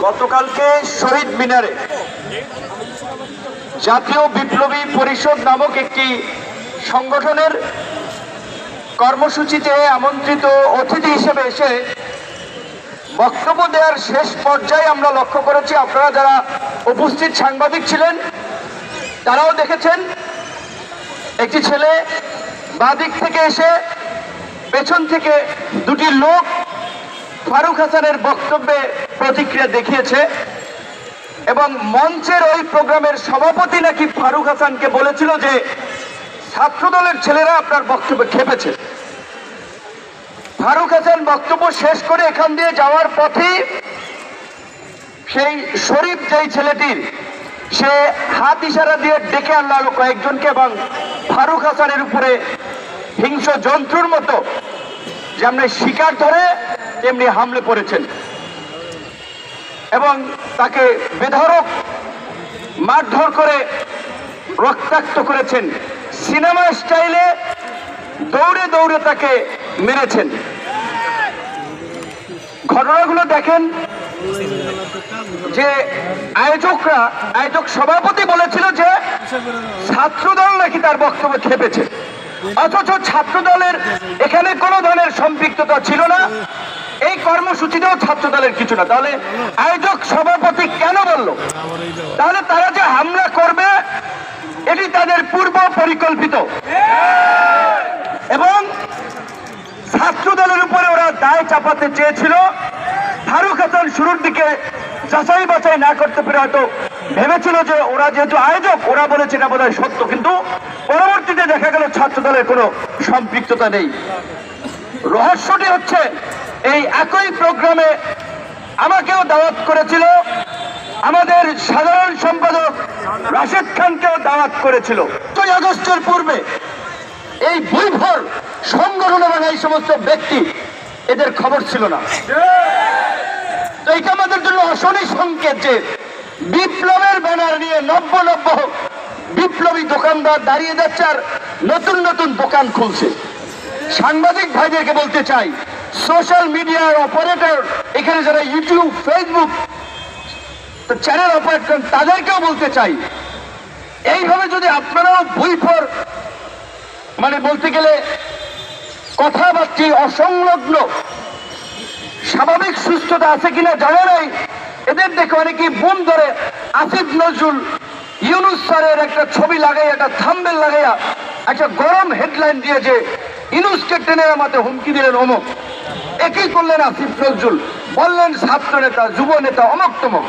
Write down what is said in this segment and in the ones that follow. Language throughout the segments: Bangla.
গতকালকে শহীদ মিনারে জাতীয় বিপ্লবী পরিষদ নামক একটি সংগঠনের কর্মসূচিতে আমন্ত্রিত অতিথি হিসেবে এসে বক্তব্য দেওয়ার শেষ পর্যায়ে আমরা লক্ষ্য করেছি, আপনারা যারা উপস্থিত সাংবাদিক ছিলেন, তারাও দেখেছেন একটি ছেলে বাদিক থেকে এসে পেছন থেকে দুটি লোক ফারুক হাসানের বক্তব্যে প্রতিক্রিয়া দেখিয়েছে এবং মঞ্চের ওই প্রোগ্রামের সভাপতি নাকি ফারুক হাসানকে বলেছিল যে ছাত্রদলের ছেলেরা আপনার বক্তব্যে খেপেছে। ফারুক হাসান বক্তব্য শেষ করে এখান দিয়ে যাওয়ার পথে সেই শরীফ যেই ছেলেটির, সে হাত ইশারা দিয়ে ডেকে আনলো কয়েকজনকে এবং ফারুক হাসানের উপরে হিংস্র জন্তুর মতো যেমনি শিকার ধরে, তেমনি হামলে পড়েছেন। এবং তাকে বেধরক মারধর করে রক্তাক্ত করেছেন। সিনেমা স্টাইলে দৌড়ে দৌড়ে তাকে মেরেছেন। ঘটনাগুলো দেখেন যে আয়োজকরা, আয়োজক সভাপতি বলেছিল যে ছাত্রদল নাকি তার বক্তব্য খেপেছে। অথচ ছাত্রদলের এখানে কোনো ধরনের সম্পৃক্ততা ছিল না। এই কর্মসূচিতেও ছাত্রদলের কিছু না। তাহলে আয়োজক সভাপতি কেন বলল? তাহলে তারা যে হামলা করবে, এটি তাদের পূর্ব পরিকল্পিত। এবং ছাত্র দলের উপরে ওরা দায় চাপাতে চেয়েছিল। ফারুক হাসান শুরুর দিকে যাচাই বাছাই না করতে পেরে হয়তো ভেবেছিল যে ওরা যেহেতু আয়োজক, ওরা বলেছে এটা বোধহয় সত্য। কিন্তু পরবর্তীতে দেখা গেল ছাত্র দলের কোনো সম্পৃক্ততা নেই। রহস্যটি হচ্ছে এই একই প্রোগ্রামে আমাকেও দাওয়াত করেছিল। আমাদের সাধারণ সম্পাদক রাশেদ খানকেও দাওয়াত করেছিল। দুই আগস্টের পূর্বে এই বৈভর সংগঠন এবং এই সমস্ত ব্যক্তি এদের খবর ছিল না। তো এটা আমাদের জন্য অশনি সংকেত যে বিপ্লবের ব্যানার নিয়ে নব্য নব্য বিপ্লবী দোকানদার দাঁড়িয়ে যাচ্ছে আর নতুন নতুন দোকান খুলছে। সাংবাদিক ভাইদেরকে বলতে চাই সোশ্যাল মিডিয়ার অপারেটর, এখানে যারা ইউটিউব, ফেসবুক চ্যানেল অপারেট করেন, তাদেরকেও বলতে চাই। এইভাবে যদি আপনারাও বইফর মানে বলতে গেলে কথাবার্তি অসংলগ্ন, স্বাভাবিক সুস্থতা আছে কিনা জানা নাই, এদের দেখে অনেকেই বোম ধরে আসিফ নজরুল, ইউনুস স্যারের একটা ছবি লাগাই একটা থাম্বেল লাগাইয়া, একটা গরম হেডলাইন দিয়ে যে ইউনুসকে টেনে আমাদের হুমকি দিলেন অমুক। একই করলেন আসিফ নজরুল। বললেন, ছাত্র নেতা, যুব নেতা, অমক তমক।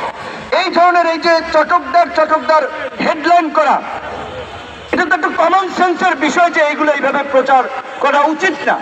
এই ধরনের এই যে চটকদার চটকদার হেডলাইন করা, এটা তো একটা কমন সেন্সের বিষয় যে এইগুলো এইভাবে প্রচার করা উচিত না।